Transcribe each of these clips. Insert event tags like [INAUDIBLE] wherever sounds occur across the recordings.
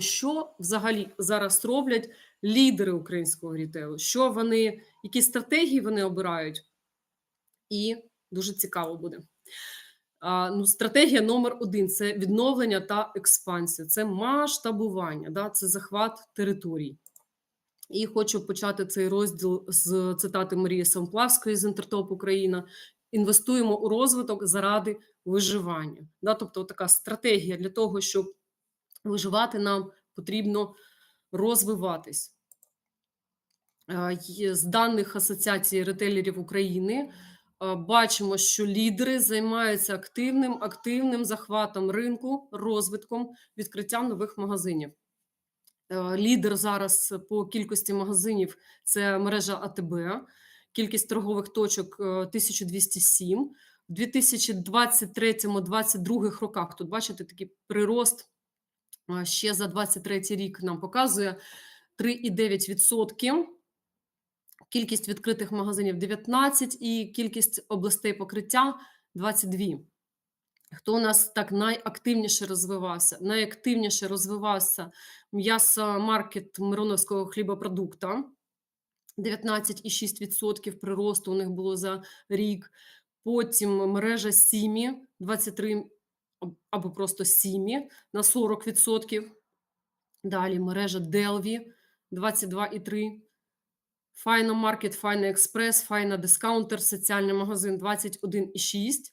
що взагалі зараз роблять лідери українського рітейлу, що вони, які стратегії вони обирають, і дуже цікаво буде. А, ну, стратегія номер один це відновлення та експансія, це масштабування, да, це захват територій. І хочу почати цей розділ з цитати Марії Самплавської з Інтертоп Україна. Інвестуємо у розвиток заради виживання. Да, тобто, така стратегія для того, щоб виживати, нам потрібно розвиватись. Е, З даних Асоціації ретейлерів України е, бачимо, що лідери займаються активним, активним захватом ринку, розвитком, відкриттям нових магазинів. Е, Лідер зараз по кількості магазинів це мережа АТБ, кількість торгових точок е, 1207. В 2023-2022 роках тут бачите такий прирост ще за 23 рік нам показує 3,9%. Кількість відкритих магазинів 19 і кількість областей покриття 22. Хто у нас так найактивніше розвивався? Найактивніше розвивався м'ясо-маркет Мироновського хлібопродукта. 19,6% приросту у них було за рік. Потім мережа Сімі 23 аб- або просто Сімі на 40%. Далі мережа Делві 22,3%. Файна Маркет, Файна Експрес, Файна Дискаунтер, соціальний магазин 21,6%.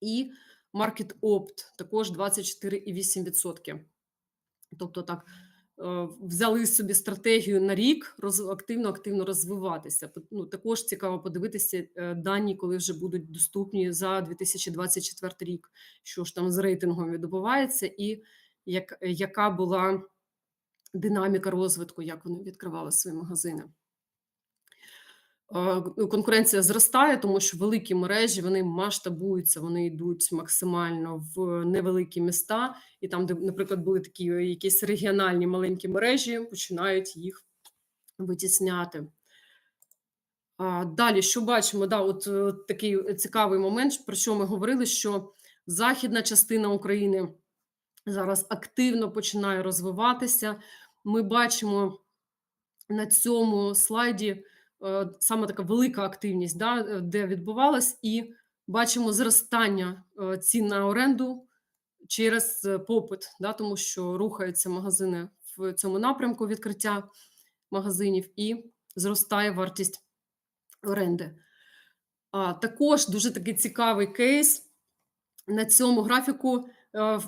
І Маркет Опт також 24,8%. Тобто так взяли собі стратегію на рік активно активно розвиватися. Ну, також цікаво подивитися е, дані, коли вже будуть доступні за 2024 рік, що ж там з рейтингом відбувається, і як, яка була динаміка розвитку, як вони відкривали свої магазини. Ну, Конкуренція зростає, тому що великі мережі вони масштабуються, вони йдуть максимально в невеликі міста, і там, де, наприклад, були такі е, якісь регіональні маленькі мережі, починають їх витісняти. Далі, що бачимо? Да, от, е, такий цікавий момент, про що ми говорили, що західна частина України зараз активно починає розвиватися. Ми бачимо на цьому слайді саме така велика активність, да, е, де відбувалась, і бачимо зростання е, цін на оренду через е, попит, да, тому що рухаються магазини в цьому напрямку відкриття магазинів і зростає вартість оренди. А, також дуже такий цікавий кейс. На цьому графіку е,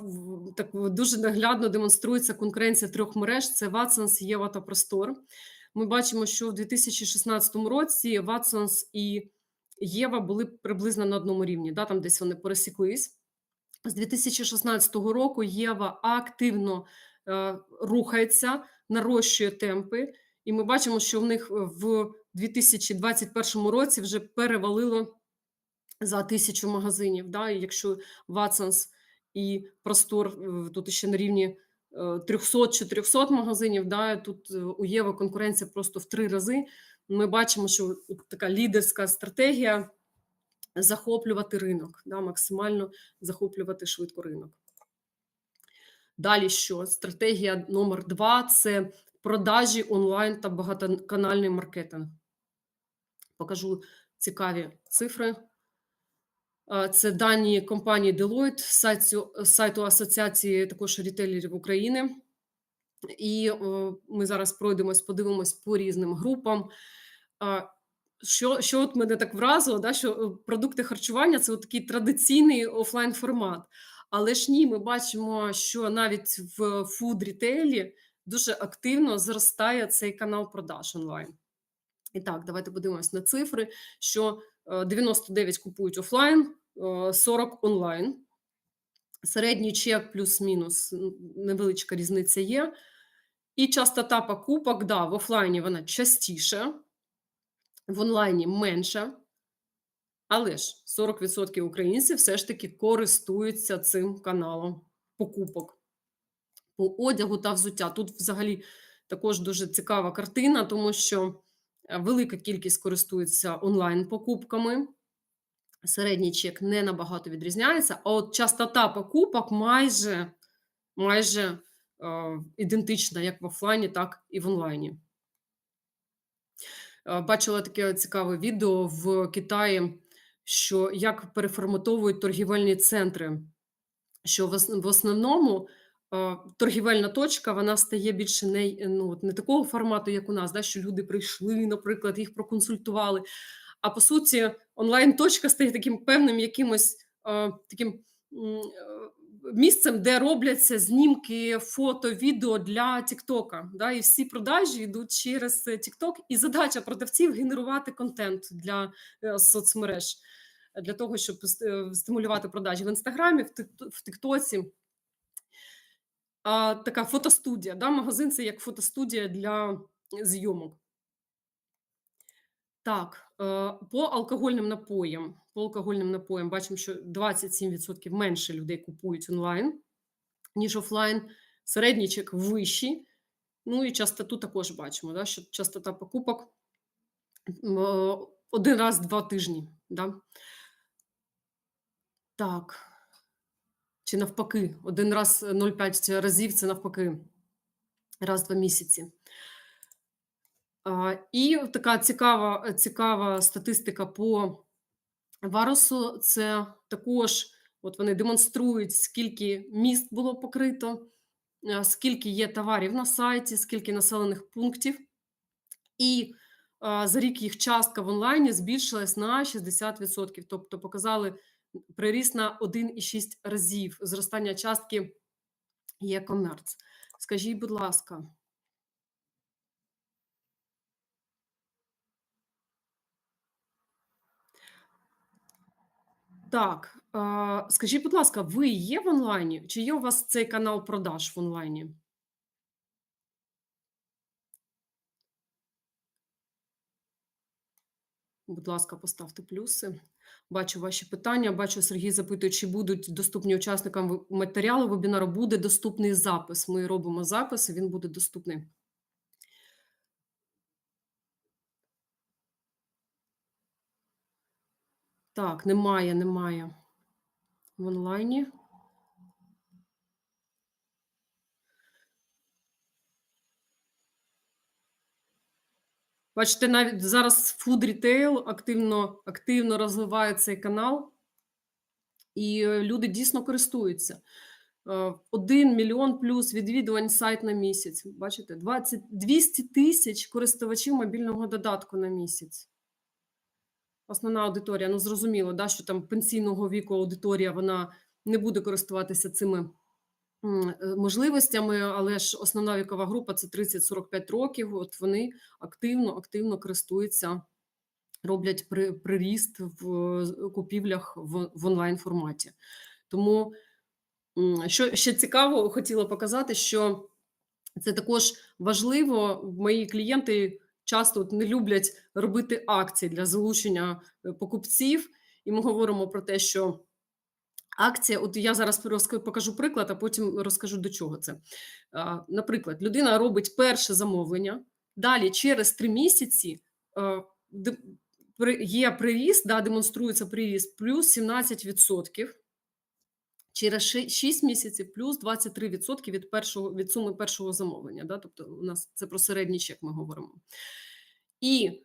так дуже наглядно демонструється конкуренція трьох мереж: це Watsons, Єва та Простор. Ми бачимо, що в 2016 році Watsons і Єва були приблизно на одному рівні, да, там десь вони пересіклись. З 2016 року Єва активно е, рухається, нарощує темпи, і ми бачимо, що в них в 2021 році вже перевалило за тисячу магазинів. Да? Якщо Watsons і Простор е, тут ще на рівні е, 300-400 магазинів, да? тут е, у Єви конкуренція просто в три рази. Ми бачимо, що така лідерська стратегія захоплювати ринок, да? максимально захоплювати швидко ринок. Далі що? Стратегія номер два це продажі онлайн та багатоканальний маркетинг. Покажу цікаві цифри. Це дані компанії Deloitte, сайту, сайту Асоціації також рітейлерів України. І ми зараз пройдемось, подивимось по різним групам. Що, що от мене так вразило, да, що е, продукти харчування це от такий традиційний офлайн формат. Але ж ні, ми бачимо, що навіть в фуд-рітейлі дуже активно зростає цей канал продаж онлайн. І так, давайте подивимось на цифри, що 99 купують офлайн, е, 40 онлайн. Середній чек плюс-мінус невеличка різниця є. І частота покупок, да, в офлайні вона частіше, в онлайні менша. Але ж 40% українців все ж таки користуються цим каналом покупок по одягу та взуття. Тут взагалі також дуже цікава картина, тому що е, велика кількість користується онлайн-покупками. Середній чек не набагато відрізняється, а от частота покупок майже, майже е, ідентична як в офлайні, так і в онлайні. Е, бачила таке цікаве відео в Китаї, що як переформатовують торгівельні центри. Що в основному торгівельна точка вона стає більше не, ну, не такого формату, як у нас, да, що люди прийшли, наприклад, їх проконсультували. А по суті, онлайн-точка стає таким певним якимось е, таким е, місцем, де робляться знімки, фото, відео для Тіктока. Да, і всі продажі йдуть через Тікток. І задача продавців генерувати контент для е, соцмереж для того, щоб стимулювати продажі в інстаграмі, в Тик- в Тіктоці. А, така фотостудія. Да? Магазин це як фотостудія для зйомок. Так, е, по алкогольним напоям. По алкогольним напоям бачимо, що 27% менше людей купують онлайн, ніж офлайн. Середній чек вищий. Ну і частоту також бачимо, да, що частота покупок е, один раз в два тижні. Да? Так. Чи навпаки, один раз е, 0,5 разів це навпаки, раз в два місяці. І така цікава, цікава статистика по Варусу. Це також от вони демонструють, скільки міст було покрито, скільки є товарів на сайті, скільки населених пунктів. І за рік їх частка в онлайні збільшилась на 60%. Тобто показали приріст на 1,6 разів зростання частки e-commerce. Скажіть, будь ласка, так, скажіть, будь ласка, ви є в онлайні? Чи є у вас цей канал продаж в онлайні? Будь ласка, поставте плюси. Бачу ваші питання. Бачу, Сергій запитує, чи будуть доступні учасникам матеріали вебінару. Буде доступний запис. Ми робимо запис, і він буде доступний. Так, немає, немає в онлайні. Бачите, навіть зараз Food Retail активно, активно розвиває цей канал, і е, люди дійсно користуються. Е, 1 мільйон плюс відвідувань сайт на місяць. Бачите, 20, 200 тисяч користувачів мобільного додатку на місяць. Основна аудиторія, ну зрозуміло, да, що там пенсійного віку аудиторія вона не буде користуватися цими можливостями, але ж основна вікова група це 30-45 років. От вони активно, активно користуються, роблять при, приріст в е, купівлях в, онлайн форматі. Тому що ще цікаво, хотіла показати, що це також важливо. Мої клієнти часто не люблять робити акції для залучення е, покупців, і ми говоримо про те, що акція, от я зараз покажу приклад, а потім розкажу до чого це. Наприклад, людина робить перше замовлення, далі через три місяці е, є приріст, да, демонструється приріст плюс 17%. Через 6 місяців плюс 23% від першого від суми першого замовлення. Да? Тобто, у нас це про середній чек ми говоримо. І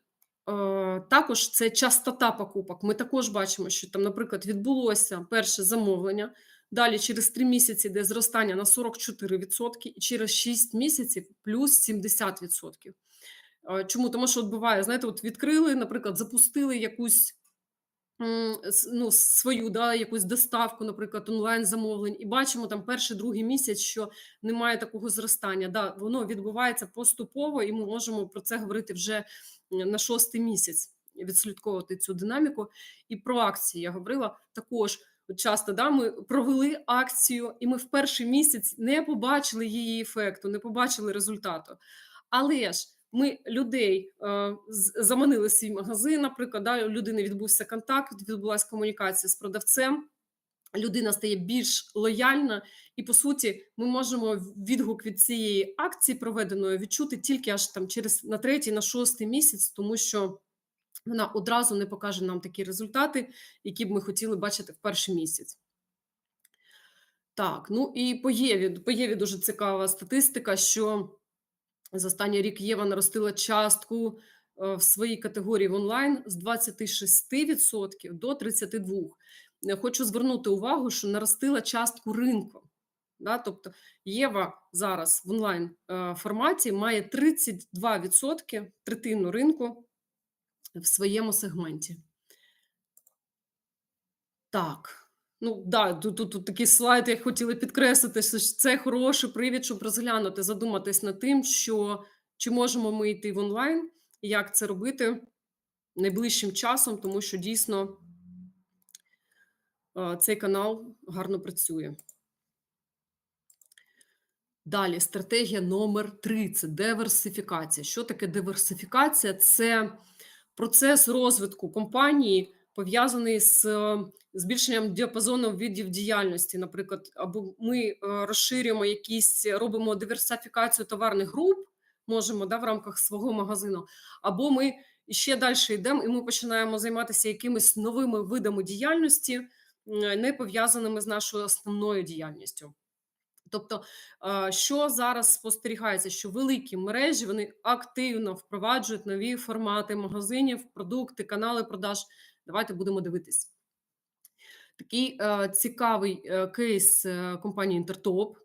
також це частота покупок. Ми також бачимо, що там, наприклад, відбулося перше замовлення. Далі через 3 місяці йде зростання на 44%, і через 6 місяців плюс 70%. Е, Чому? Тому що от буває, знаєте, от відкрили, наприклад, запустили якусь ну, свою да, якусь доставку, наприклад, онлайн замовлень, і бачимо там перший другий місяць, що немає такого зростання. Да, воно відбувається поступово, і ми можемо про це говорити вже на шостий місяць, відслідковувати цю динаміку. І про акції я говорила також. Часто да, ми провели акцію, і ми в перший місяць не побачили її ефекту, не побачили результату. Але ж ми людей е, заманили свій магазин, наприклад, да, у людини відбувся контакт, відбулася комунікація з продавцем. Людина стає більш лояльна, і по суті, ми можемо відгук від цієї акції проведеної відчути тільки аж там через на третій, на шостий місяць, тому що вона одразу не покаже нам такі результати, які б ми хотіли бачити в перший місяць. Так, ну і по Єві. По Єві дуже цікава статистика, що за останній рік Єва наростила частку е, в своїй категорії в онлайн з 26% до 32%. Е, Хочу звернути увагу, що наростила частку ринку. Да? Тобто Єва зараз в онлайн е, форматі має 32% третину ринку в своєму сегменті. Так. Ну да, тут, тут, тут такий слайд, як хотіли підкреслити, що це хороший привід, щоб розглянути, задуматись над тим, що чи можемо ми йти в онлайн, і як це робити найближчим часом, тому що дійсно цей канал гарно працює. Далі стратегія номер 3 це диверсифікація. Що таке диверсифікація? Це процес розвитку компанії, пов'язаний з збільшенням діапазону видів діяльності. Наприклад, або ми е, розширюємо якісь, робимо диверсифікацію товарних груп, можемо да, в рамках свого магазину, або ми ще далі йдемо, і ми починаємо займатися якимись новими видами діяльності, не пов'язаними з нашою основною діяльністю. Тобто, е, що зараз спостерігається, що великі мережі вони активно впроваджують нові формати магазинів, продукти, канали продаж. Давайте будемо дивитись. Такий е, цікавий е, кейс е, компанії Інтертоп,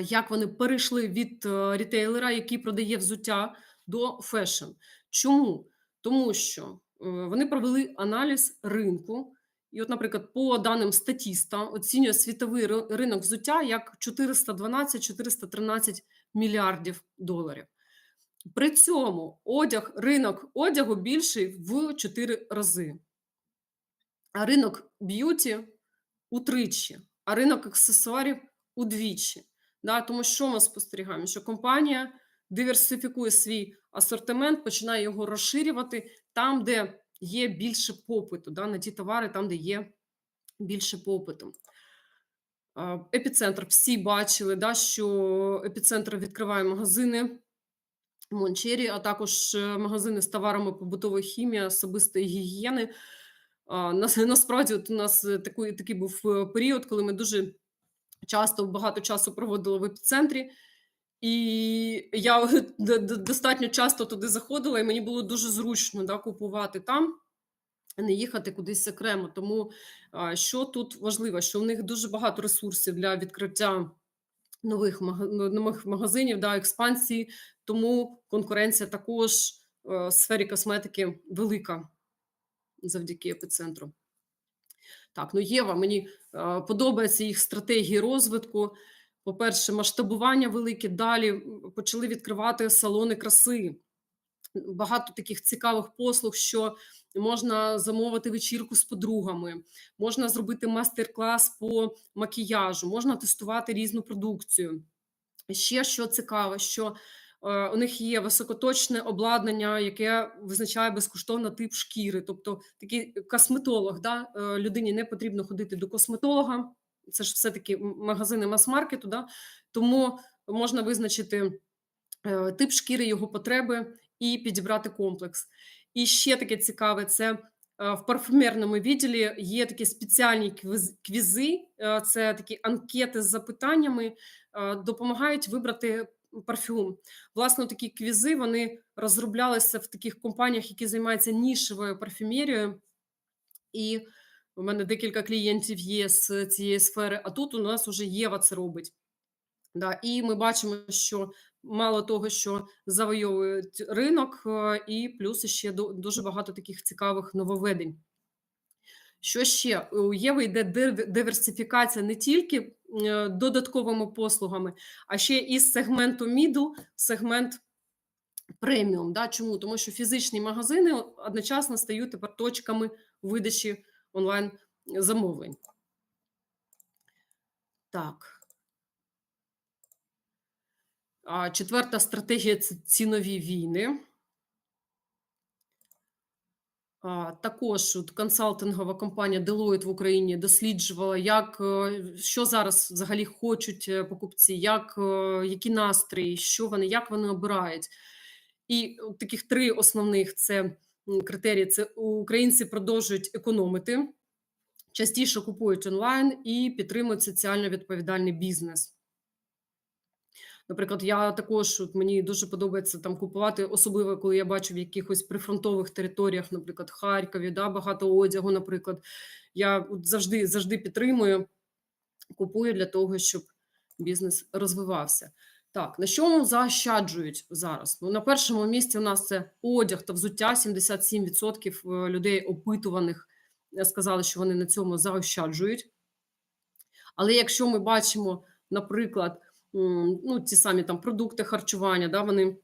як вони перейшли від рітейлера, який продає взуття, до фешн. Чому? Тому що вони провели аналіз ринку. І, от, наприклад, по даним статіста, оцінює світовий ринок взуття як 412-413 мільярдів доларів. При цьому одяг, ринок одягу більший в 4 рази, ринок б'юті утричі, а ринок аксесуарів удвічі. Да, тому що ми спостерігаємо? Що компанія диверсифікує свій асортимент, починає його розширювати там, де є більше попиту, да, на ті товари, там, де є більше попиту. Епіцентр всі бачили, да, що епіцентр відкриває магазини Мончері, а також е, магазини з товарами побутової хімії, особистої гігієни. [LAUGHS] Насправді, от у нас е, такий, такий був е, період, коли ми дуже часто багато часу проводили в епіцентрі. І я [LAUGHS] достатньо часто туди заходила, і мені було дуже зручно да, купувати там, не їхати кудись окремо. Тому що тут важливо, що в них дуже багато ресурсів для відкриття нових, нових магазинів, да, експансії, тому конкуренція також е, в сфері косметики велика завдяки епіцентру. Так, ну Єва, мені е, подобається їх стратегії розвитку. По-перше, масштабування велике. Далі почали відкривати салони краси. Багато таких цікавих послуг, що можна замовити вечірку з подругами, можна зробити майстер-клас по макіяжу, можна тестувати різну продукцію. Ще що цікаво, що у них є високоточне обладнання, яке визначає безкоштовно тип шкіри. Тобто такий косметолог, да? е, людині не потрібно ходити до косметолога. Це ж все-таки магазини мас-маркету, да? тому можна визначити е, тип шкіри, його потреби і підібрати комплекс. І ще таке цікаве: це е, в парфумерному відділі є такі спеціальні квізи, е, це такі анкети з запитаннями, е, допомагають вибрати парфюм. Власне, такі квізи вони розроблялися в таких компаніях, які займаються нішевою парфюмерією. І у мене декілька клієнтів є з цієї сфери, а тут у нас вже Єва це робить. Да, і ми бачимо, що мало того, що завойовують ринок, е, і плюс ще дуже багато таких цікавих нововведень. Що ще? У Єви йде диверсифікація не тільки е, додатковими послугами, а ще із сегменту в сегмент преміум. Да? Чому? Тому що фізичні магазини одночасно стають тепер точками видачі онлайн замовлень. Так. Четверта стратегія це цінові війни. Також консалтингова компанія Deloitte в Україні досліджувала, як е, що зараз взагалі хочуть е, покупці, як, е, які настрої, що вони, як вони обирають. І таких три основних це критерії: це українці продовжують економити частіше купують онлайн і підтримують соціально відповідальний бізнес. Наприклад, я також от мені дуже подобається там купувати, особливо коли я бачу в якихось прифронтових територіях, наприклад, Харкові, да, багато одягу, наприклад. Я от завжди завжди підтримую, купую для того, щоб бізнес розвивався. Так, на чому заощаджують зараз? Ну, на першому місці у нас це одяг та взуття. 77% е, людей опитуваних е, сказали, що вони на цьому заощаджують. Але якщо ми бачимо, наприклад, ну, ті самі там продукти харчування, да, вони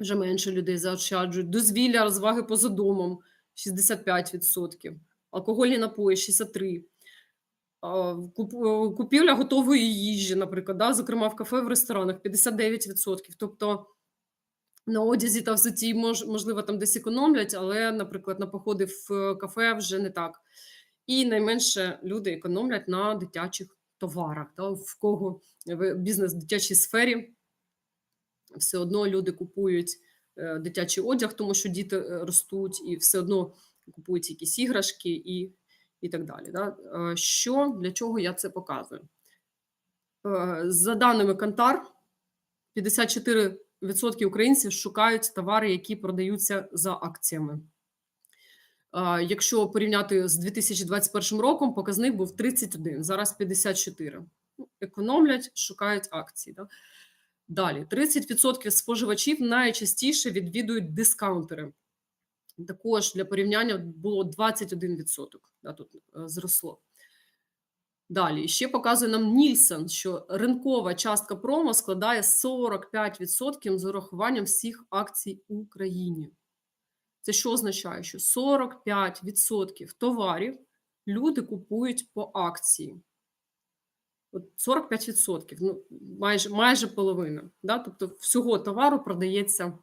вже менше людей заощаджують, дозвілля, розваги поза домом 65%, алкогольні напої 63%. А, куп- е, Купівля готової їжі, наприклад, да, зокрема в кафе, в ресторанах 59%. Тобто на одязі та взутті можливо там десь економлять, але, наприклад, на походи в кафе вже не так. І найменше люди економлять на дитячих товарах. Да, в кого в- бізнес в дитячій сфері, все одно люди купують е, дитячий одяг, тому що діти е, ростуть, і все одно купують якісь іграшки і, і так далі. Да? Е, Що для чого я це показую? Е, За даними Кантар, 54% українців шукають товари, які продаються за акціями. Якщо порівняти з 2021 роком, показник був 31, зараз 54. Ну, Економлять, шукають акції. Да? Далі 30% споживачів найчастіше відвідують дискаунтери. Також для порівняння було 21%. Да, тут е, зросло. Далі ще показує нам Нільсон, що ринкова частка промо складає 45% з урахуванням всіх акцій в Україні. Це що означає? Що 45% товарів люди купують по акції. От 45%, ну майже майже половина. Да? Тобто всього товару продається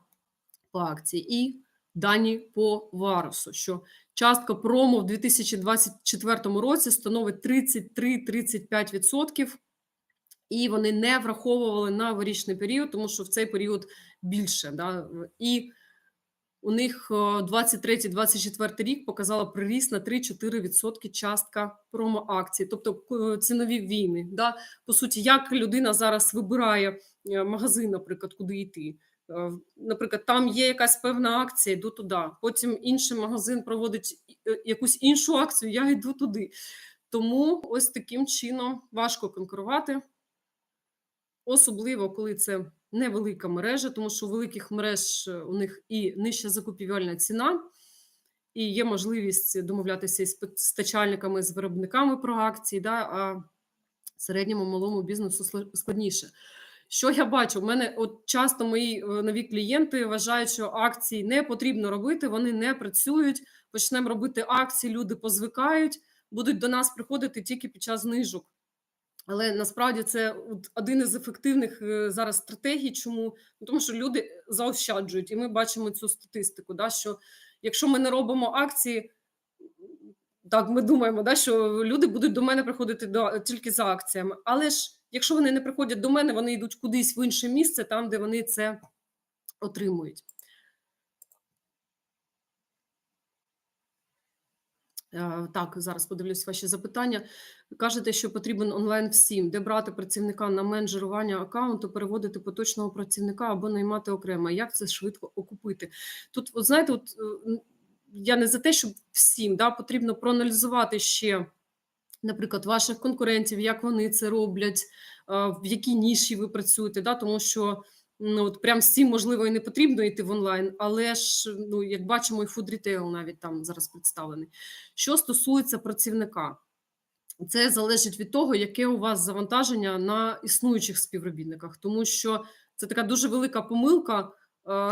по акції. І дані по варусу, що частка промо в 2024 році становить 33-35%, і вони не враховували на новорічний період, тому що в цей період більше. Да? І у них 23-24 рік показала приріст на 3-4% частка промо-акцій, тобто е, цінові війни. Да? По суті, як людина зараз вибирає е, магазин, наприклад, куди йти. Е, Наприклад, там є якась певна акція, йду туди. Потім інший магазин проводить е, якусь іншу акцію, я йду туди. Тому ось таким чином важко конкурувати, особливо коли це невелика мережа, тому що у великих мереж е, у них і нижча закупівельна ціна, і є можливість домовлятися із постачальниками, з виробниками про акції, да, а середньому малому бізнесу складніше. Що я бачу? У мене от часто мої е, нові клієнти вважають, що акції не потрібно робити, вони не працюють. Почнемо робити акції, люди позвикають, будуть до нас приходити тільки під час знижок. Але насправді це один із ефективних е, зараз стратегій. Чому? Ну, Тому що люди заощаджують, і ми бачимо цю статистику. Да, що якщо ми не робимо акції, так ми думаємо, да, що люди будуть до мене приходити до, тільки за акціями. Але ж якщо вони не приходять до мене, вони йдуть кудись в інше місце, там, де вони це отримують. Так, зараз подивлюсь ваші запитання. Кажете, що потрібен онлайн всім, де брати працівника на менеджерування аккаунту, переводити поточного працівника або наймати окремо. Як це швидко окупити? Тут, от знаєте, от е, я не за те, щоб всім да, потрібно проаналізувати ще, наприклад, ваших конкурентів, як вони це роблять, е, в якій ніші ви працюєте, да, тому що. Ну, от прям всім можливо і не потрібно йти в онлайн, але ж ну як бачимо, і фуд рітейл навіть там зараз представлений. Що стосується працівника, це залежить від того, яке у вас завантаження на існуючих співробітниках, тому що це така дуже велика помилка е,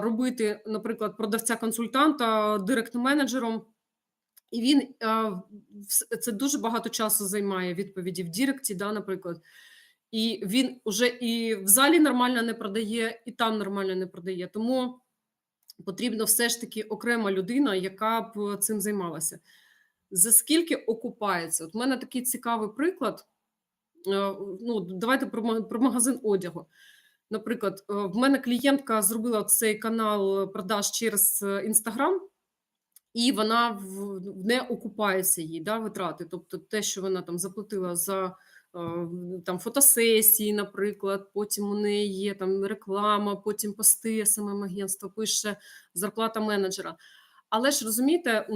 робити, наприклад, продавця-консультанта директ-менеджером, і він е, це дуже багато часу займає відповіді в Діректі, да, наприклад. І він уже і в залі нормально не продає, і там нормально не продає. Тому потрібно все ж таки окрема людина, яка б цим займалася. За скільки окупається? От у мене такий цікавий приклад. Е, Ну, давайте про, магазин одягу. Наприклад, е, в мене клієнтка зробила цей канал продаж через Інстаграм, і вона не окупається їй, да, витрати. Тобто те, що вона там заплатила за, е, там фотосесії, наприклад, потім у неї є там реклама, потім пости СММ-агентство пише, зарплата менеджера. Але ж розумієте,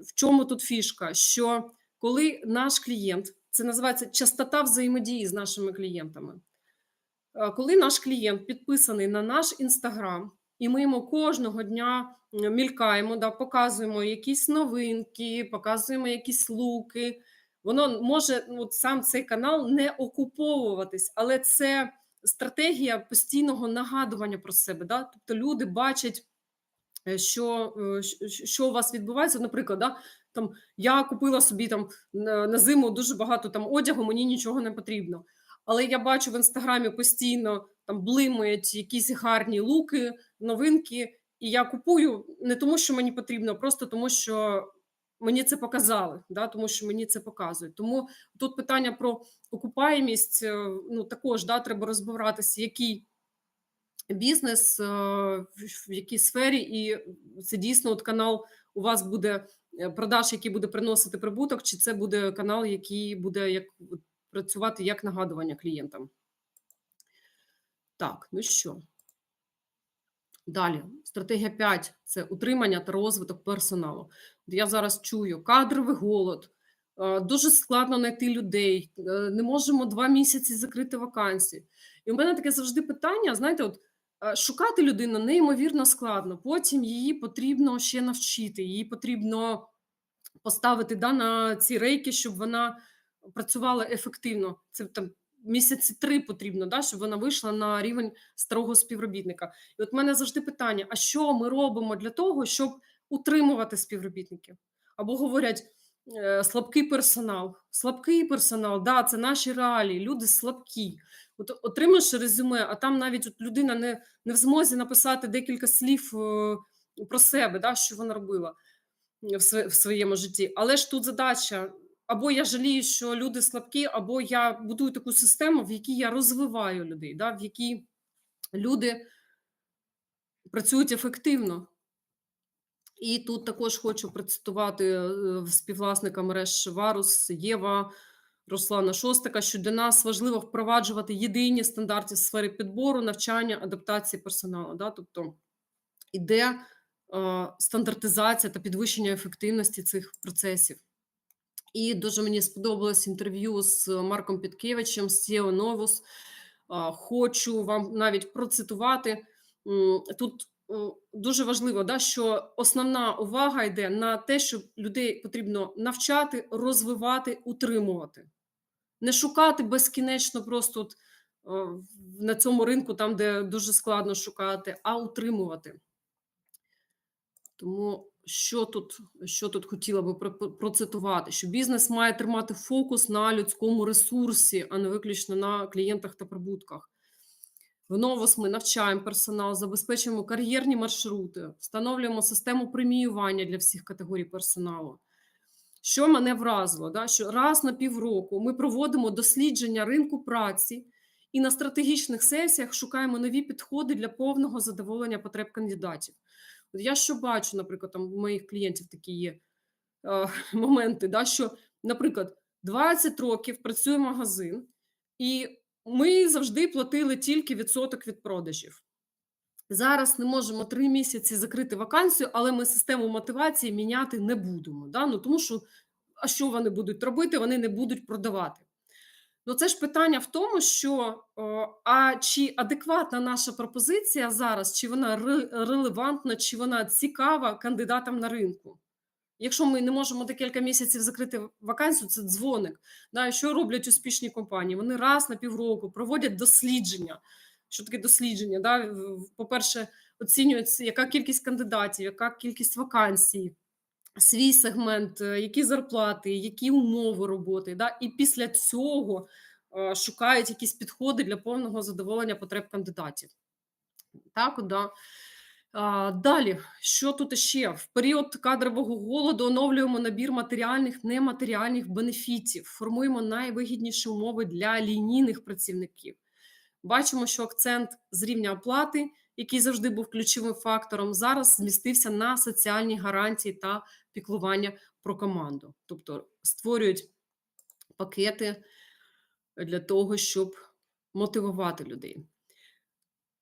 в чому тут фішка? Що коли наш клієнт, це називається частота взаємодії з нашими клієнтами. Коли наш клієнт підписаний на наш інстаграм, і ми йому кожного дня мількаємо, да, показуємо якісь новинки, показуємо якісь луки. Воно може от сам цей канал не окуповуватись, але це стратегія постійного нагадування про себе. Да? Тобто люди бачать, е, що, е, що у вас відбувається. Наприклад, да, там я купила собі там на, на зиму дуже багато там одягу, мені нічого не потрібно. Але я бачу в інстаграмі постійно там блимають якісь гарні луки, новинки, і я купую не тому, що мені потрібно, а просто тому, що мені це показали, да, тому що мені це показують. Тому тут питання про окупаємість, е, ну також да, треба розбиратися, який бізнес, е, в якій сфері, і це дійсно от канал у вас буде е, продаж, який буде приносити прибуток, чи це буде канал, який буде як працювати як нагадування клієнтам. Так, ну що? Далі, стратегія 5 – це утримання та розвиток персоналу. Я зараз чую кадровий голод, е, дуже складно знайти людей, е, не можемо два місяці закрити вакансії. І у мене таке завжди питання: знаєте, от е, шукати людину неймовірно складно. Потім її потрібно ще навчити, її потрібно поставити да, на ці рейки, щоб вона працювала ефективно. Це там місяці три потрібно, да, щоб вона вийшла на рівень старого співробітника. І от в мене завжди питання: а що ми робимо для того, щоб утримувати співробітників? Або говорять. е, Слабкий персонал, слабкий персонал, да, це наші реалії, люди слабкі. От отримаєш резюме, а там навіть от людина не, не в змозі написати декілька слів е, про себе, да, що вона робила св- в своєму житті. Але ж тут задача: або я жалію, що люди слабкі, або я будую таку систему, в якій я розвиваю людей, да, в якій люди працюють ефективно. І тут також хочу процитувати е, співвласника мереж Варус Єва Руслана Шостака, що для нас важливо впроваджувати єдині стандарти в сфері підбору, навчання, адаптації персоналу. Да? Тобто іде е, стандартизація та підвищення ефективності цих процесів. І дуже мені сподобалось інтерв'ю з Марком Підкевичем з SEO Novus. Хочу вам навіть процитувати. Тут дуже важливо, да, що основна увага йде на те, що людей потрібно навчати, розвивати, утримувати. Не шукати безкінечно просто от, на цьому ринку, там, де дуже складно шукати, а утримувати. Тому що тут, що тут хотіла би про- про- процитувати? Що бізнес має тримати фокус на людському ресурсі, а не виключно на клієнтах та прибутках. В Новос ми навчаємо персонал, забезпечуємо кар'єрні маршрути, встановлюємо систему преміювання для всіх категорій персоналу. Що мене вразило, да? що раз на півроку ми проводимо дослідження ринку праці і на стратегічних сесіях шукаємо нові підходи для повного задоволення потреб кандидатів. От я що бачу, наприклад, там у моїх клієнтів такі є е, [LAUGHS] моменти, да, що, наприклад, 20 років працює магазин, і ми завжди платили тільки відсоток від продажів. Зараз не можемо три місяці закрити вакансію, але ми систему мотивації міняти не будемо. Да? Ну, тому що, а що вони будуть робити? Вони не будуть продавати. Ну, це ж питання в тому, що а чи адекватна наша пропозиція зараз, чи вона ре- релевантна, чи вона цікава кандидатам на ринку? Якщо ми не можемо декілька місяців закрити вакансію, це дзвоник. Да, що роблять успішні компанії? Вони раз на півроку проводять дослідження. Що таке дослідження? Да? По-перше, оцінюється, яка кількість кандидатів, яка кількість вакансій, свій сегмент, е, які зарплати, які умови роботи. Да? І після цього е, шукають якісь підходи для повного задоволення потреб кандидатів. Так, да. Далі, що тут ще? В період кадрового голоду оновлюємо набір матеріальних, нематеріальних бенефітів, формуємо найвигідніші умови для лінійних працівників. Бачимо, що акцент з рівня оплати який завжди був ключовим фактором, зараз змістився на соціальні гарантії та піклування про команду. Тобто створюють пакети для того, щоб мотивувати людей.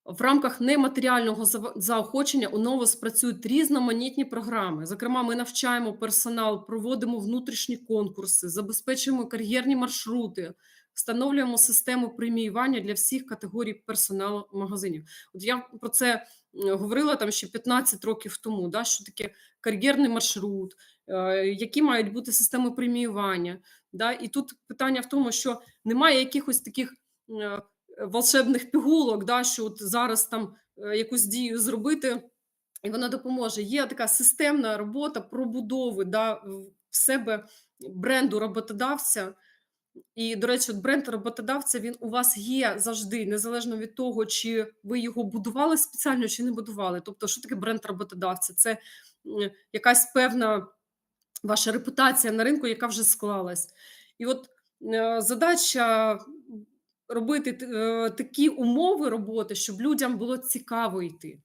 В рамках нематеріального заохочення у НОВО спрацюють різноманітні програми. Зокрема, ми навчаємо персонал, проводимо внутрішні конкурси, забезпечуємо кар'єрні маршрути, встановлюємо систему преміювання для всіх категорій персоналу магазинів. От я про це говорила там ще 15 років тому, да, що таке кар'єрний маршрут, е, які мають бути системи преміювання. Да? І тут питання в тому, що немає якихось таких е, волшебних пігулок, да, що от зараз там е, якусь дію зробити, і вона допоможе. Є така системна робота пробудови да, в себе бренду роботодавця. І, до речі, бренд роботодавця він у вас є завжди, незалежно від того, чи ви його будували спеціально, чи не будували. Тобто, що таке бренд роботодавця? Це якась певна ваша репутація на ринку, яка вже склалась. І от е, задача робити е, такі умови роботи, щоб людям було цікаво йти.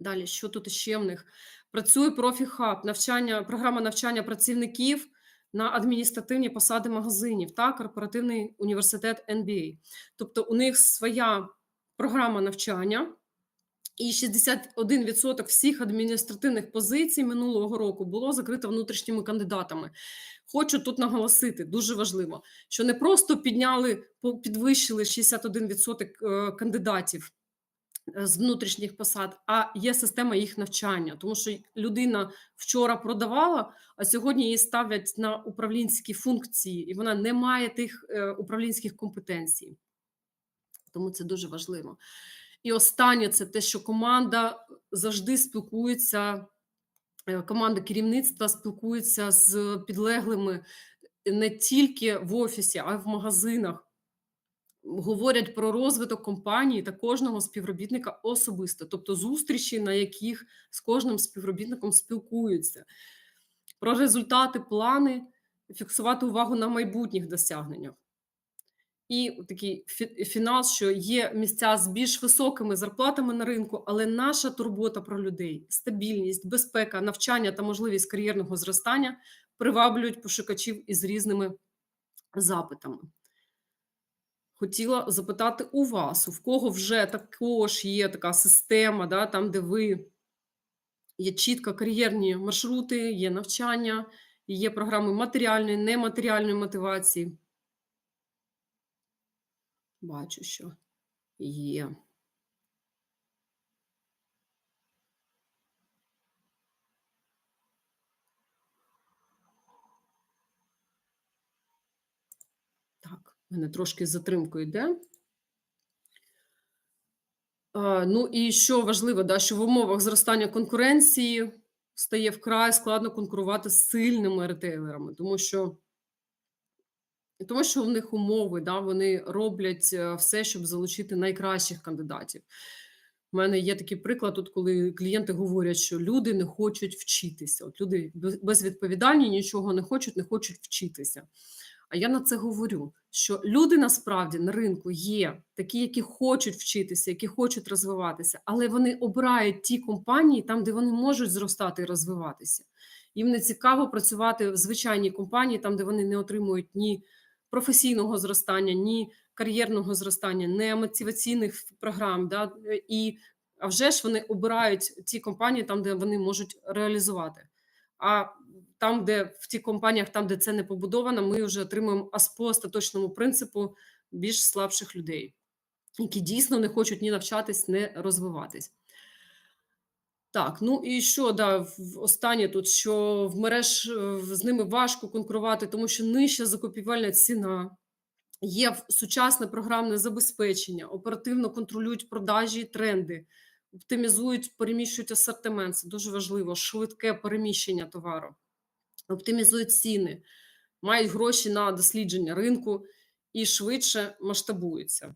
Далі, що тут ще в них? Працює профі-хаб, навчання, програма навчання працівників на адміністративні посади магазинів та корпоративний університет MBA. Тобто у них своя програма навчання, і 61% всіх адміністративних позицій минулого року було закрито внутрішніми кандидатами. Хочу тут наголосити, дуже важливо, що не просто підняли, підвищили 61% е, кандидатів з внутрішніх посад, а є система їх навчання, тому що людина вчора продавала, а сьогодні її ставлять на управлінські функції, і вона не має тих е, управлінських компетенцій. Тому це дуже важливо. І останнє це те, що команда завжди спілкується, е, команда керівництва спілкується з підлеглими не тільки в офісі, а й в магазинах. Говорять про розвиток компанії та кожного співробітника особисто, тобто зустрічі, на яких з кожним співробітником спілкуються, про результати, плани, фіксувати увагу на майбутніх досягненнях. І такий фінал, що є місця з більш високими зарплатами на ринку, але наша турбота про людей, стабільність, безпека, навчання та можливість кар'єрного зростання приваблюють пошукачів із різними запитами. Хотіла запитати у вас, у кого вже також є така система, да, там, де ви є чітко кар'єрні маршрути, є навчання, є програми матеріальної, нематеріальної мотивації. Бачу, що є. Мене трошки з затримкою йде. Ну і що важливо, да, що в умовах зростання конкуренції стає вкрай складно конкурувати з сильними ретейлерами, тому що, тому що в них умови, да, вони роблять е, все, щоб залучити найкращих кандидатів. У мене є такий приклад, тут, коли клієнти говорять, що люди не хочуть вчитися. От люди без- безвідповідальні, нічого не хочуть, не хочуть вчитися. А я на це говорю, що люди насправді на ринку є такі, які хочуть вчитися, які хочуть розвиватися, але вони обирають ті компанії там, де вони можуть зростати і розвиватися. Їм не цікаво працювати в звичайній компанії, там, де вони не отримують ні професійного зростання, ні кар'єрного зростання, ні мотиваційних програм. Да? І, а вже ж вони обирають ті компанії, там, де вони можуть реалізувати. А там, де в тих компаніях, там, де це не побудовано, ми вже отримуємо по остаточному принципу більш слабших людей, які дійсно не хочуть ні навчатись, ні розвиватись. Так, ну і що да, останнє тут, що в мереж е, з ними важко конкурувати, тому що нижча закупівельна ціна, є сучасне програмне забезпечення, оперативно контролюють продажі і тренди, оптимізують, переміщують асортимент. Це дуже важливо, швидке переміщення товару, оптимізують ціни, мають гроші на дослідження ринку і швидше масштабуються.